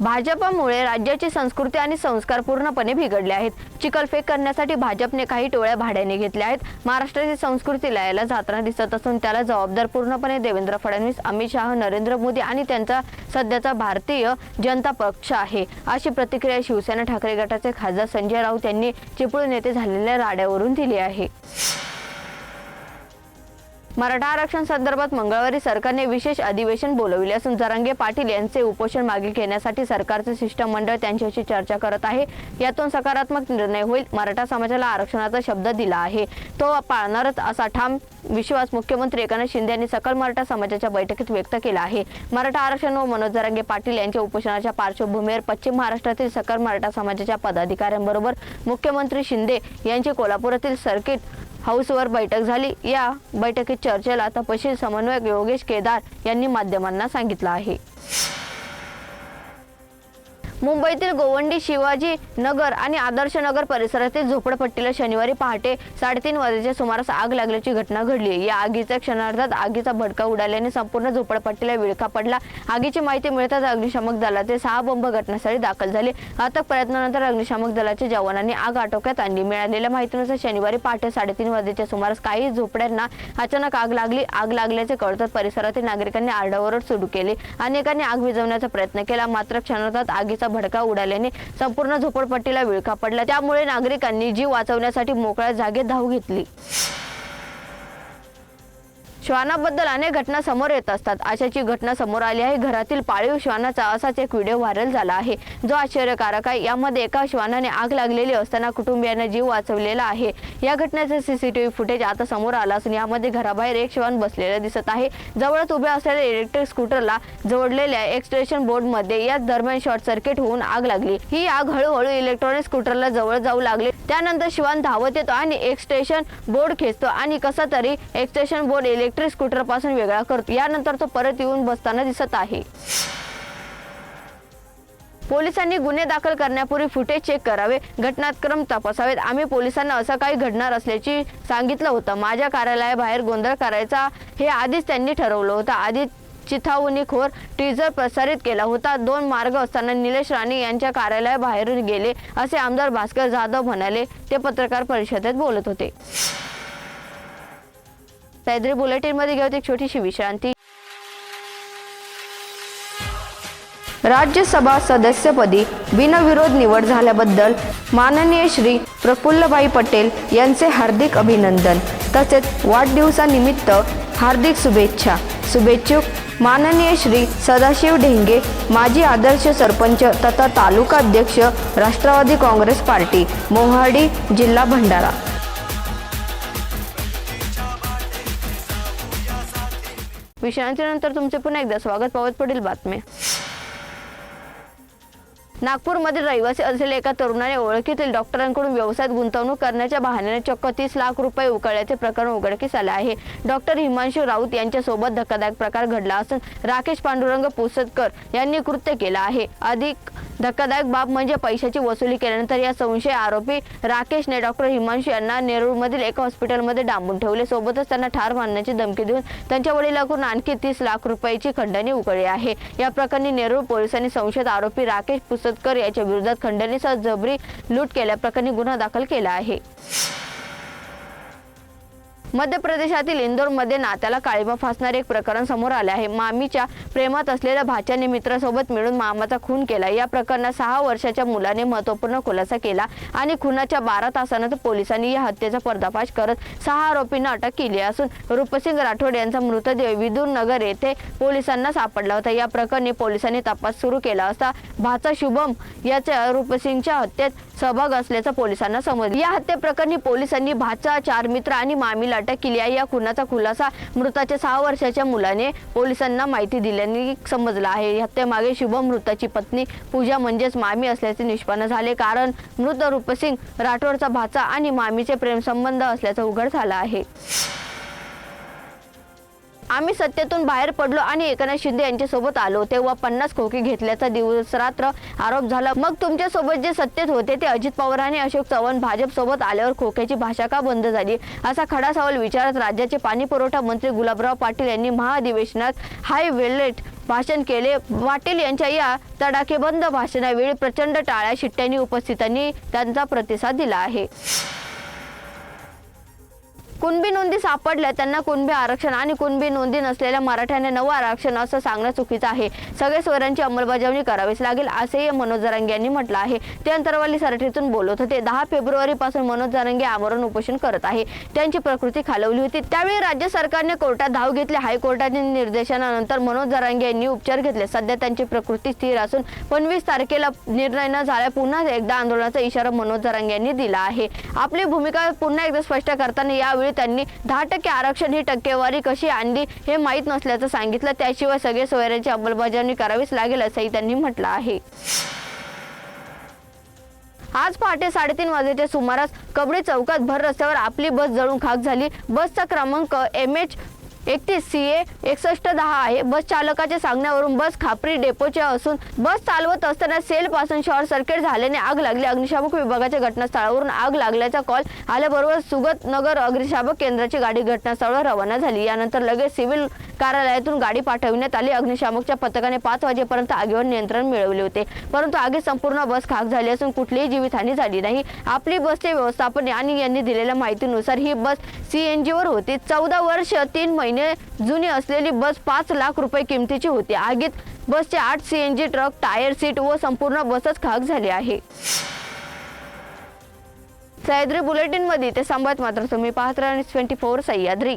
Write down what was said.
भाजपमुळे राज्याची संस्कृती आणि संस्कार पूर्णपणे बिघडले आहेत. चिखलफेक करण्यासाठी भाजपने काही टोळ्या भाड्याने घेतल्या आहेत. महाराष्ट्राची संस्कृती लयाला जाताना दिसत असून त्याला जबाबदार पूर्णपणे देवेंद्र फडणवीस अमित शहा नरेंद्र मोदी आणि त्यांचा सध्याचा भारतीय जनता पक्ष आहे. अशी प्रतिक्रिया शिवसेना ठाकरे गटाचे खासदार संजय राऊत यांनी चिपळूण येथे झालेल्या राड्यावरून दिली आहे. मराठा आरक्षण संदर्भात मंगळवारी सरकारने विशेष अधिवेशन बोलवले असून जरांगे पाटील यांचे उपोषण मागे घेण्यासाठी सरकारचे शिष्टमंडळ त्यांच्याशी चर्चा करत आहे. यातून सकारात्मक निर्णय होईल मराठा समाजाला आरक्षणाचा शब्द दिला आहे. तो पाळणारच असा ठाम विश्वास मुख्यमंत्री एकनाथ शिंदे यांनी सकल मराठा समाजाच्या बैठकीत व्यक्त केला आहे. मराठा आरक्षण व मनोज जरांगे पाटील यांच्या उपोषणाच्या पार्श्वभूमीवर पश्चिम महाराष्ट्रातील सकल मराठा समाजाच्या पदाधिकाऱ्यांबरोबर मुख्यमंत्री शिंदे यांची कोल्हापुरातील सर्किट हाऊसवर बैठक झाली. या बैठकीत चर्चेला तपशील समन्वयक योगेश केदार यांनी माध्यमांना सांगितलं आहे. मुंबईतील गोवंडी शिवाजी नगर आणि आदर्श नगर परिसरातील झोपडपट्टीला शनिवारी पहाटे साडेतीन वाजेच्या सुमारास आग लागल्याची घटना घडली. या आगीच्या क्षणार्धात आगीचा भडका उडाल्याने संपूर्ण झोपडपट्टीला विळखा पडला. आगीची माहिती मिळताच अग्निशामक दलाचे सहा बंब घटनास्थळी दाखल झाले. अथक प्रयत्नानंतर अग्निशामक दलाच्या जवानांनी आग आटोक्यात आणली. मिळालेल्या माहितीनुसार शनिवारी पहाटे साडेतीन वाजेच्या सुमारास काही झोपड्यांना अचानक आग लागली. आग लागल्याचे कळतात परिसरातील नागरिकांनी आरडाओरड सुरू केली. अनेकांनी आग विझवण्याचा प्रयत्न केला. मात्र क्षणार्धात आगीचा भडका उडाल्याने संपूर्ण झोपडपट्टीला विळखा पडला. त्यामुळे नागरिकांनी जीव वाचवण्यासाठी मोकळ्या जागेत धाव घेतली. श्वानाबद्दल अनेक घटना समोर येत असतात. अशाची घटना समोर आली आहे. घरातील पाळीव श्वानाचा असाच एक व्हिडिओ व्हायरल झाला आहे. जो आश्चर्यकारक आहे. यामध्ये एका श्वानाने आग लागलेली असताना कुटुंबियांना जीव वाचवलेला आहे. या घटनेचे सीसीटीव्ही फुटेज आता समोर आला असून यामध्ये घराबाहेर एक श्वान बसलेला दिसत आहे. जवळच उभ्या असलेल्या इलेक्ट्रिक स्कूटरला जोडलेल्या एक्सटेन्शन बोर्डमध्ये याच दरम्यान शॉर्ट सर्किट होऊन आग लागली. ही आग हळूहळू इलेक्ट्रॉनिक स्कूटरला जवळ जाऊ लागली. त्यानंतर श्वान धावत येतो आणि एक्सटेन्शन बोर्ड खेचतो आणि कसा तरी एक्सटेन्शन बोर्ड इलेक्ट्रिक स्कूटरपासून वेगळा करतो. यानंतर तो परत येऊन बसताना दिसत आहे. पोलिसांनी गुन्हे दाखल करण्यापूर्वी फुटेज चेक करावे घटनाक्रम तपासावेत. आम्ही पोलिसांना असं काही घडणार असल्याची सांगितलं होतं. माझ्या कार्यालयाबाहेर गोंधळ करायचा हे आधीच त्यांनी ठरवलं होतं. आधी चिथावणीखोर टीजर प्रसारित केला होता. दोन मार्ग असताना निलेश राणे यांच्या कार्यालयाबाहेरून गेले असे आमदार भास्कर जाधव म्हणाले. ते पत्रकार परिषदेत बोलत होते. सैद्री बुलेटिनमध्ये मध्ये एक छोटीशी विश्रांती. राज्यसभा सदस्यपदी बिनविरोध निवड झाल्याबद्दल माननीय श्री प्रफुल्लभाई पटेल यांचे हार्दिक अभिनंदन तसेच वाढदिवसानिमित्त हार्दिक शुभेच्छा. शुभेच्छुक माननीय श्री सदाशिव ढेंगे माजी आदर्श सरपंच तथा तालुका अध्यक्ष राष्ट्रवादी काँग्रेस पार्टी मोहाडी जिल्हा भंडारा. विषयांच्या नंतर तुमचे पुन्हा एकदा स्वागत. पावत पुढील बातमी नागपूरमधील रहिवासी असलेल्या एका तरुणाने ओळखीतील डॉक्टरांकडून व्यवसायात गुंतवणूक करण्याच्या बहाण्याने चक्क तीस लाख रुपये उकळल्याचे प्रकरण उघडकीस आले आहे. डॉक्टर हिमांशू राऊत यांच्यासोबत धक्कादायक प्रकार घडला असून राकेश पांडुरंग पुसदकर यांनी कृत्य केलं आहे. अधिक धक्कादायक बाब म्हणजे पैशाची वसुली केल्यानंतर या संशय आरोपी राकेशने डॉक्टर हिमांशू यांना नेरूळमधील एका हॉस्पिटलमध्ये डांबून ठेवले. सोबतच त्यांना ठार मारण्याची धमकी देऊन त्यांच्या वडिलांकडून आणखी तीस लाख रुपयाची खंडणी उकळली आहे. या प्रकरणी नेरूळ पोलिसांनी संशयित आरोपी राकेश पुसदकर याच्या विरोधात खंडणीसह जबरी लूट केल्याप्रकरणी गुन्हा दाखल केला आहे. मध्य प्रदेशातील इंदोरमध्ये नात्याला काळीमा फासणारे एक प्रकरण समोर आले आहे. मामीच्या प्रेमात असलेल्या भाच्याने मित्रासोबत मिळून मामाचा खून केला. या प्रकरणात सहा वर्षाच्या मुलाने महत्त्वपूर्ण खुलासा केला आणि खुनाच्या बारा तासानंतर पोलिसांनी या हत्येचा पर्दाफाश करत सहा आरोपींना अटक केली असून रूपसिंग राठोड यांचा मृतदेह विदूर नगर येथे पोलिसांना सापडला होता. या प्रकरणी पोलिसांनी तपास सुरू केला असता भाचा शुभम याच्या रूपसिंगच्या हत्येत सहभाग असल्याचं पोलिसांना समजले. या हत्येप्रकरणी पोलिसांनी भाचा चार मित्र आणि मामीला अटक केली आहे. या खुनाचा खुलासा मृताच्या सहा वर्षाच्या मुलाने पोलिसांना माहिती दिल्याने समजला आहे. हत्येमागे शुभम मृताची पत्नी पूजा म्हणजेच मामी असल्याचे निष्पन्न झाले. कारण मृत रूपसिंग राठोडचा भाचा आणि मामीचे प्रेमसंबंध असल्याचं उघड झालं आहे. आम्ही सत्तेतून बाहेर पडलो आणि एकनाथ शिंदे यांच्यासोबत आलो. तेव्हा पन्नास खोकी घेतल्याचा दिवस रात्र आरोप झाला. मग तुमच्यासोबत जे सत्तेत होते ते अजित पवार आणि अशोक चव्हाण भाजपसोबत आल्यावर खोक्याची भाषा का बंद झाली? असा खडा सवाल विचारत राज्याचे पाणी पुरवठा मंत्री गुलाबराव पाटील यांनी महाअधिवेशनात हाय वेलेट भाषण केले. पाटील यांच्या या तडाखेबंद भाषणावेळी प्रचंड टाळ्या शिट्ट्यांनी उपस्थितांनी त्यांचा प्रतिसाद दिला आहे. कुणबी नोंदी सापडल्या त्यांना कुणबी आरक्षण आणि कुणबी नोंदी नसलेल्या मराठ्याने नवं आरक्षण असं सांगणं चुकीचं आहे. सगळे स्वरांची अंमलबजावणी करावीच लागेल असेही मनोज जरांगे यांनी म्हटलं आहे. ते अंतरवाली सरठीतून बोलत होते. दहा फेब्रुवारी पासून मनोज जरांगे आमरण उपोषण करत आहे. त्यांची प्रकृती खालवली होती. त्यावेळी राज्य सरकारने कोर्टात धाव घेतली. हायकोर्टाच्या निर्देशनानंतर मनोज जरांगे यांनी उपचार घेतले. सध्या त्यांची प्रकृती स्थिर असून पंचवीस तारखेला निर्णय न झाल्या पुन्हा एकदा आंदोलनाचा इशारा मनोज जरांगे यांनी दिला आहे. आपली भूमिका पुन्हा एकदा स्पष्ट करताना यावेळी त्यांनी दहा टक्के आरक्षण ही टक्केवारी कशी आणली हे माहीत नसल्याचं सांगितलं. त्याशिवाय सगळे सोयऱ्यांची अंमलबजावणी करावीच लागेल असंही त्यांनी म्हटलं आहे. आज पहाटे साडेतीन वाजेच्या सुमारास कबडे चौकात भर रस्त्यावर आपली बस जळून खाक झाली. बसचा क्रमांक एम एच एकतीस सी ए एकसष्ट दहा आहे. बस चालकाच्या सांगण्यावरून बस खापरी डेपोचे असून बस चालवत असताना सेल पासून शॉर्ट सर्किट झाल्याने आग लागली. अग्निशामक विभागाच्या घटनास्थळावरून आग लागल्याचा कॉल आल्याबरोबर सुगत नगर अग्निशामक केंद्राची गाडी घटनास्थळावर रवाना झाली. यानंतर लगेच सिव्हिल कार्यालयातून गाडी पाठविण्यात आली. अग्निशामकच्या पथकाने पाच वाजेपर्यंत आगीवर नियंत्रण मिळवले होते. परंतु आगीत संपूर्ण बस खाक झाली असून कुठलीही जीवितहानी झाली नाही. आपली बसचे व्यवस्थापन आणि यांनी दिलेल्या माहितीनुसार ही बस सीएनजीवर होती. चौदा वर्ष तीन महिने जुनी असलेली बस पाच लाख रुपये किमतीची होती. आगीत बसचे आठ सीएनजी ट्रक टायर सीट व संपूर्ण बसच खाक झाली आहे. सह्याद्री बुलेटिनमध्ये ते संवाद मात्र तुम्ही पाहत राहा. Twenty four Sahyadri.